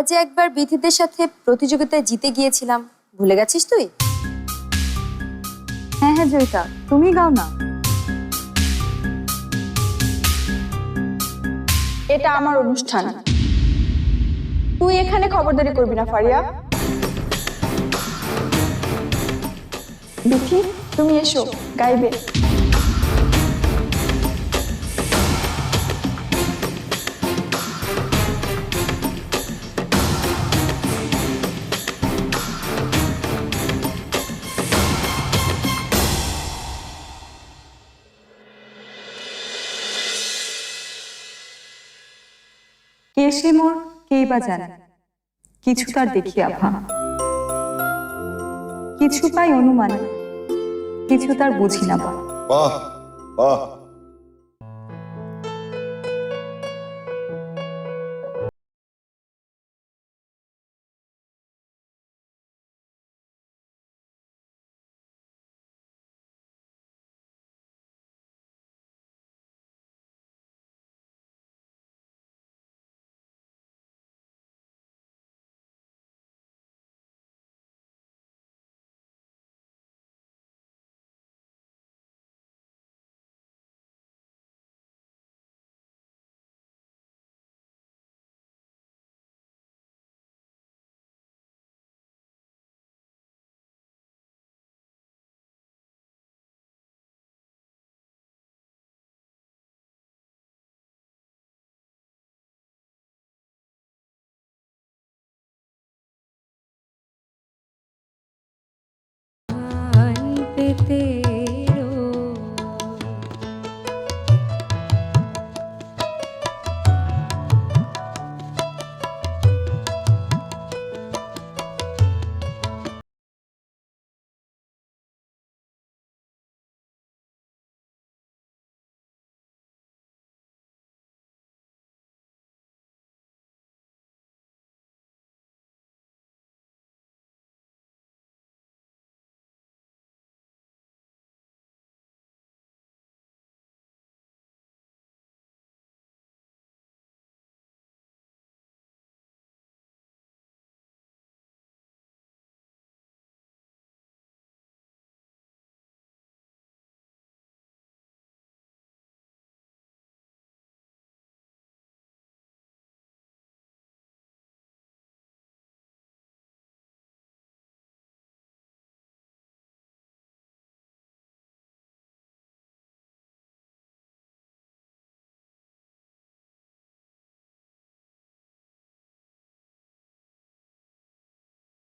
আমরা যে একবার বিথিদের সাথে প্রতিযোগিতায় জিতে গিয়েছিলাম ভুলে গেছিস তুই? হ্যাঁ হ্যাঁ জয়িতা তুমি গাও না। এটা আমার অনুষ্ঠান। তুই এখানে খবরদারি করবি না ফারিয়া। বিথি তুমি এসো গাইবে। সে মোর কেই বা জানে? কিছু তার দেখি আভা। কিছু পাই অনুমান, কিছু তার বুঝি না বা। বাহ বাহ। পেতে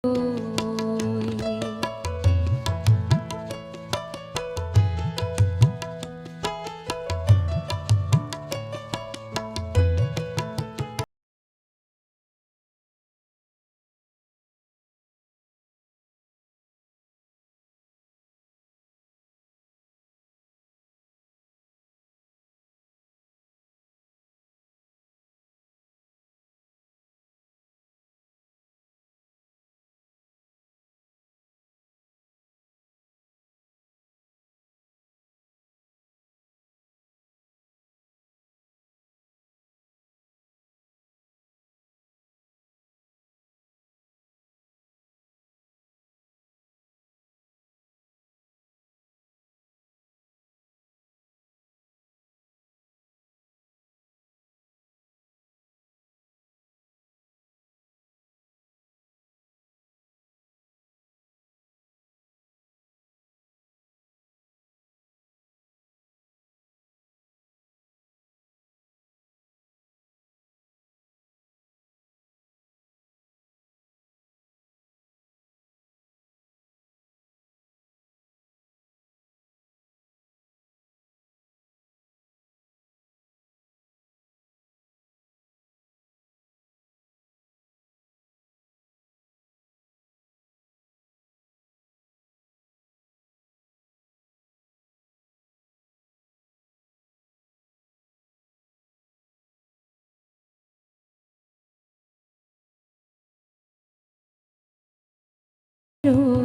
Oh. you.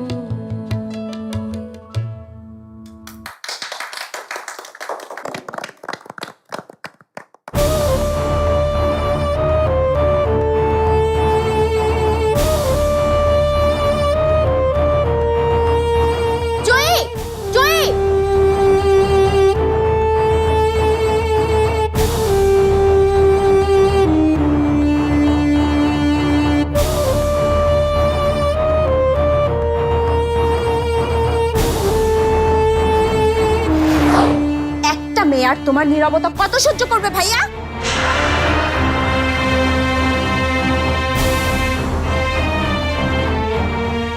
নীরবতা কত সহ্য করবে ভাইয়া?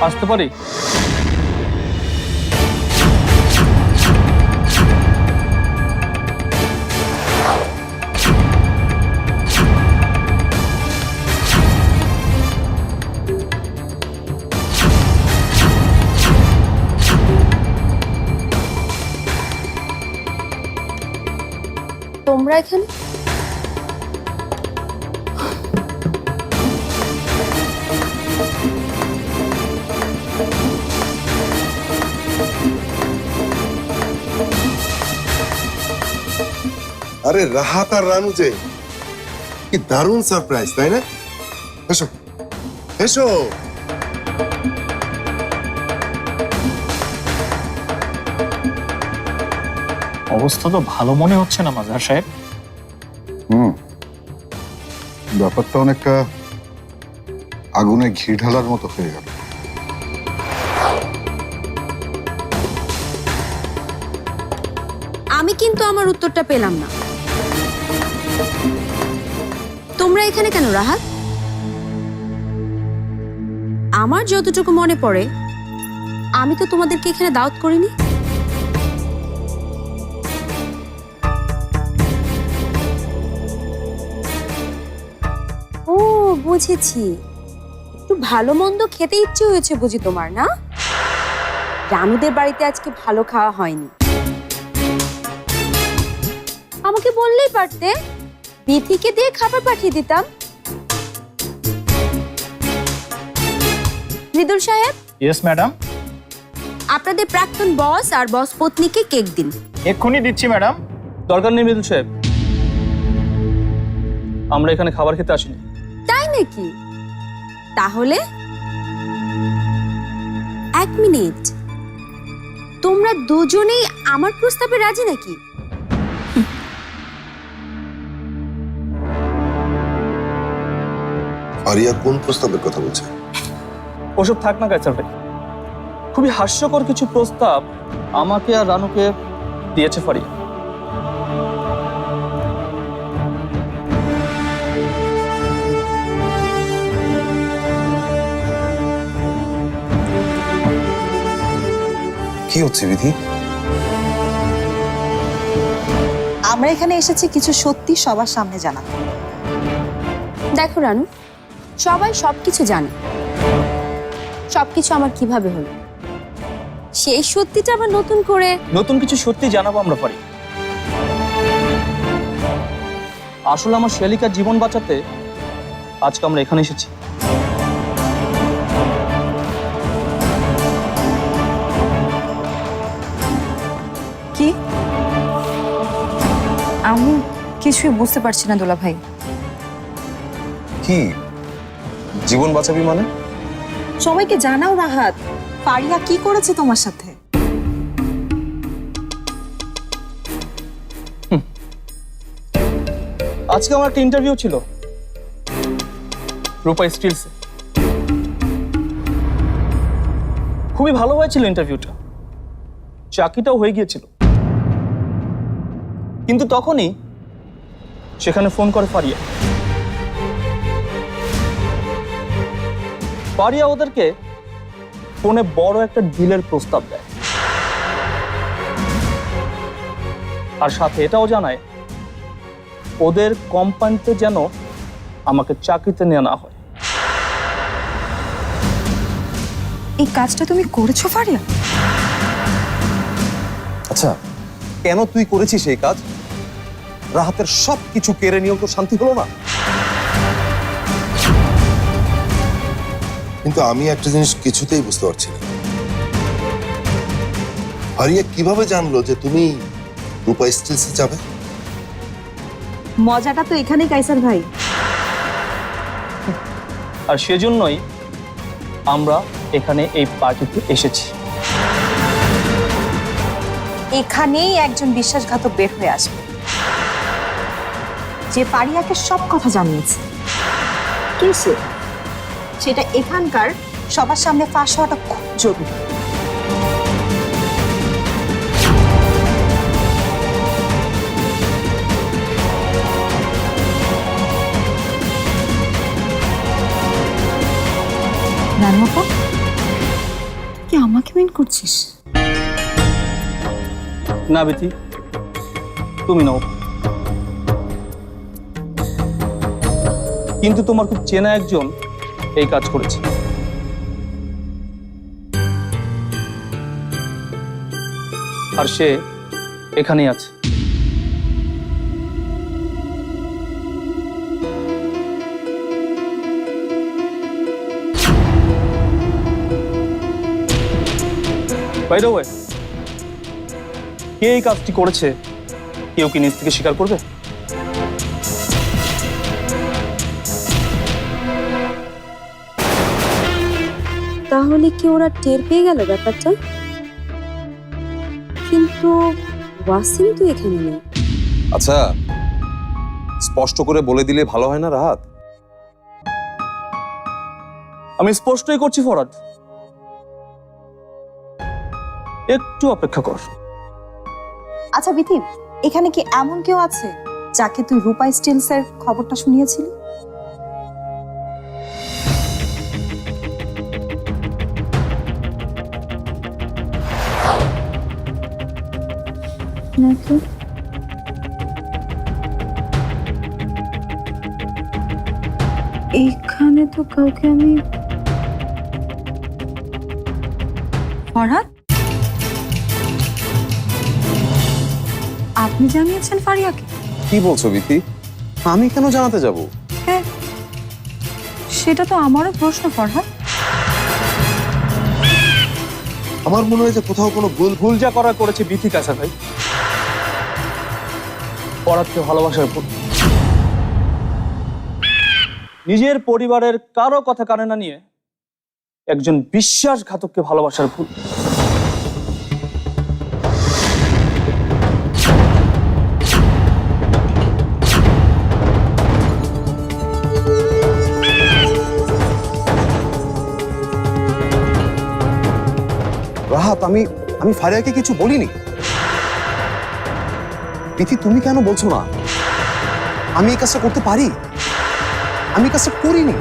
আসতে পারি? তোমরা এখানে আরে রাহাত আর রানু যে কি দারুণ সারপ্রাইজ তাই না এসো এসো অবস্থা তো ভালো মনে হচ্ছে না মাজার সাহেব। হুম। ব্যাপারটা অনেকটা আগুনে ঘি ঢালার মতো হয়ে গেল। আমি কিন্তু আমার উত্তরটা পেলাম না। তোমরা এখানে কেন রাহাত? আমার যতটুকু মনে পড়ে আমি তো তোমাদেরকে এখানে দাওয়াত করিনি। বুঝেছি। একটু ভালো মন্দ খেতে ইচ্ছে হয়েছে বুঝি তোমার না? রানুদের বাড়িতে আজকে ভালো খাওয়া হয়নি। আমাকে বললেই পারতে। বিথিকে দিয়ে খাবার পাঠিয়ে দিতাম। মৃদুল সাহেব? ইয়েস ম্যাডাম আপনাদের প্রাক্তন বস আর বস পত্নীকে কেক দিন। এক্ষুনি দিচ্ছি ম্যাডাম দরকার নেই মৃদুল সাহেব। আমরা এখানে খাবার খেতে আসিনি। নাকি তাহলে? এক মিনিট। তোমরা দুজনেই আমার প্রস্তাবে রাজি নাকি? আরিয়া কোন প্রস্তাবের কথা বলছে? ওসব থাক না ভাই। খুবই হাস্যকর কিছু প্রস্তাব আমাকে আর রানুকে দিয়েছে ফারিয়া। কি হচ্ছে বিধি? আমরা এখানে এসেছি কিছু সত্যি সবার সামনে জানা। দেখো রানু সবাই সবকিছু জানে। সবকিছু আমার কীভাবে হলো? সেই সত্যিটা আবার নতুন করে? নতুন কিছু সত্যি জানাব আমরা পারি আসলে আমার শেলিকার জীবন বাঁচাতে আজকে আমরা এখানে এসেছি। কিছুই বুঝতে পারছি না দোলা ভাই। কি? জীবন বাঁচাবি মানে? সবাইকে জানাও রাহাত পারিয়া কি করেছে তোমার সাথে? আজকে আমার একটা ইন্টারভিউ ছিল। রূপা স্টিলসে। খুবই ভালো হয়েছিল ইন্টারভিউটা চাকরিটাও হয়ে গিয়েছিল। কিন্তু তখনই সেখানে ফোন করে ফারিয়া। ফারিয়া ওদেরকে ফোনে বড় একটা ডিলের প্রস্তাব দেয়। আর সাথে এটাও জানায় ওদের কোম্পানিতে যেন আমাকে চাকরিতে নেওয়া না হয়। এই কাজটা তুমি করেছ ফারিয়া? আচ্ছা কেন তুই করেছিস এই কাজ? রাহাতের সব কিছু কেড়ে নিয়েও তো শান্তি হলো না। কিন্তু আমি একটা জিনিস কিছুতেই বুঝতে পারছি না। আরিয়া কীভাবে জানলো যে তুমি রূপা স্টিলসে যাবে? মজাটা তো এখানেই কাইসার ভাই। আর সেজন্যই আমরা এখানে এই পার্টিতে এসেছি। এখানেই একজন বিশ্বাসঘাতক বের হয়ে আসবে। যে পারিয়াকে সব কথা জানিয়েছে। কিন্তু সেটা এখানকার সবার সামনে ফাঁস হওয়াটা খুব জরুরি। কি আমাকে মিন করছিস? না বেটি তুমি নাও। কিন্তু তোমার খুব চেনা একজন এই কাজ করেছে। আর সে এখানেই আছে। কে এই কাজটি করেছে? কেউ কি নিজ থেকে স্বীকার করবে? তাহলে কি ওরা টের পেয়ে গেল ব্যাপারটা? কিন্তু ওয়াসিম তো এখানে নেই। আচ্ছা স্পষ্ট করে বলে দিলে ভালো হয় না রাহাত? আমি স্পষ্টই করছি ফরাদ। একটু অপেক্ষা কর। আচ্ছা বিথি এখানে কি এমন কেউ আছে যাকে তুই রূপা স্টিলসের খবরটা শুনিয়েছিলি? নাকি এইখানে তো কাউকে আমি ফরহাদ? আপনি জানিয়েছেন ফারিয়াকে। কি বলছো বিথি আমি কেন জানাতে যাব? হ্যাঁ সেটা তো আমারও প্রশ্ন ফরহাদ। আমার মনে হয় যে কোথাও কোনো ভুল ভুল যা করা করেছে বিথি কাছা ভাই পড়াতে ভালোবাসার নিজের পরিবারের কারও কথা কানে না নিয়ে একজন বিশ্বাসঘাতককে ভালোবাসার ভুল রাহাত, আমি আমি ফারিয়াকে কিছু বলিনি। বিথি তুমি কেন বলছো না? আমি এই কাজটা করতে পারি? আমি এই কাজটা করিনি।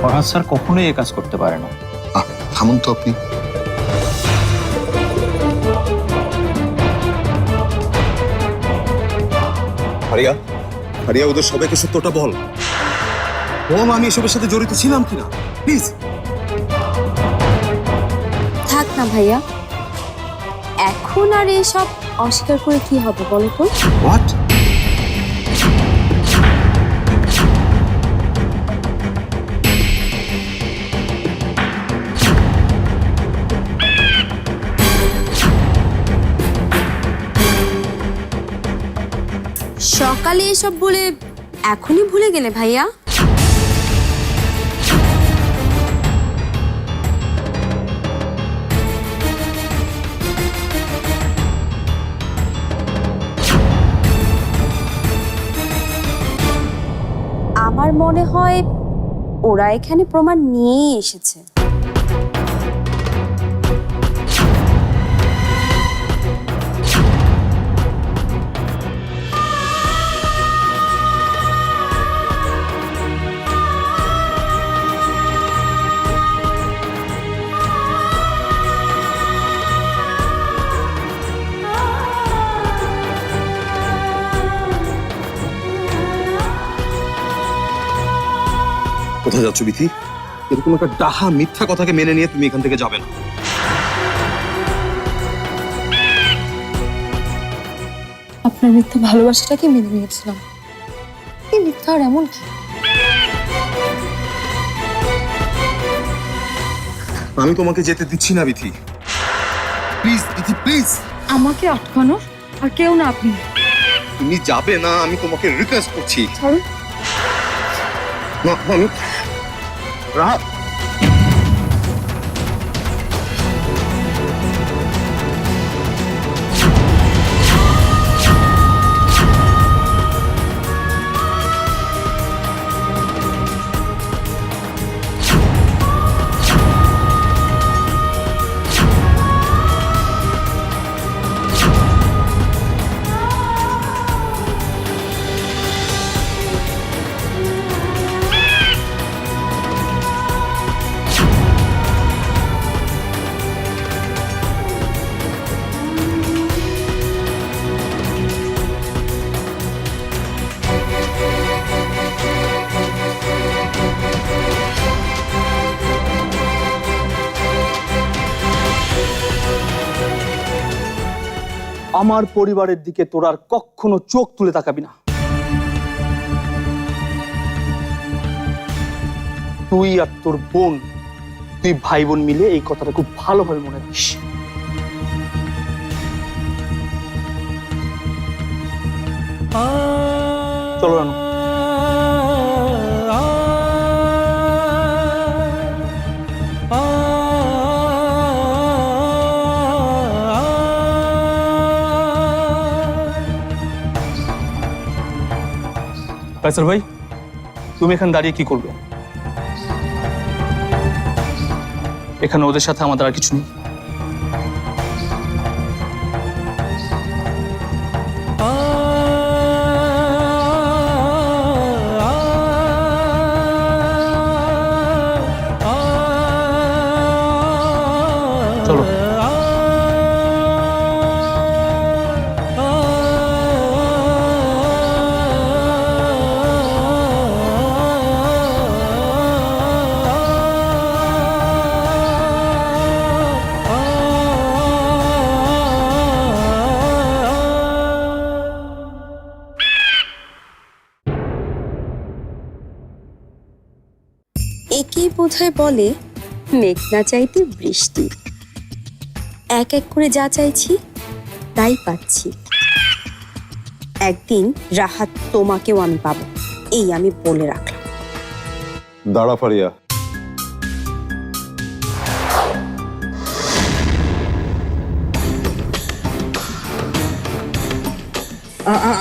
ফরহাদ স্যার কখনোই এ কাজ করতে পারে না। থামুন তো আপনি। ফারিয়া ফারিয়া ওদের সবাইকে সত্যটা বল। বল আমি এসবের সাথে জড়িত ছিলাম কিনা? প্লিজ না ভাইয়া? এখন আর এসব অস্বীকার করে কি হবে বলো তো? হোয়াট সকালে এসব বলে এখনই ভুলে গেলে ভাইয়া? মনে হয় ওরা এখানে প্রমাণ নিয়েই এসেছে। কোথায় যাচ্ছ বিথি? এরকম একটা ডাহা মিথ্যা কথাকে মেনে নিয়ে তুমি এখান থেকে যাবে না। আপনার মিথ্যা ভালোবাসাটাকে মেনে নিয়েছিলাম। এই মিথ্যা আর এমন কি? আমি তোমাকে যেতে দিচ্ছি না বিথি। Please Bithi please. আমাকে আটকানোর আর কেউ না আপনি। তুমি যাবে না আমি তোমাকে রিকোয়েস্ট করছি। ছাড়ুন। না আমি রাহাত আমার পরিবারের দিকে তোর আর কখনো চোখ তুলে তাকাবি না। তুই আর তোর বোন, তুই ভাই বোন মিলে এই কথাটা খুব ভালোভাবে মনে রাখিস। চলো রানু। ফয়সাল ভাই তুমি এখানে দাঁড়িয়ে কি করবে? এখানে ওদের সাথে আমাদের আর কিছু নেই। বোধহয় বলে মেঘ না চাইতে বৃষ্টি। এক এক করে যা চাইছি তাই পাচ্ছি। একদিন রাহাত তোমাকেও আমি পাবো এই আমি বলে রাখলাম। দাঁড়া ফারিয়া।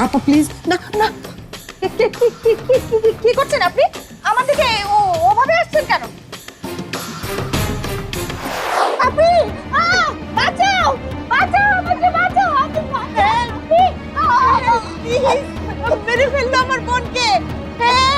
আপা প্লিজ না না। কে কে কে কে কে কে কে বাঁচাও বাঁচাও আমাকে বাঁচাও আমি হ্যাঁ, মেরে আমার বোনকে। হ্যাঁ।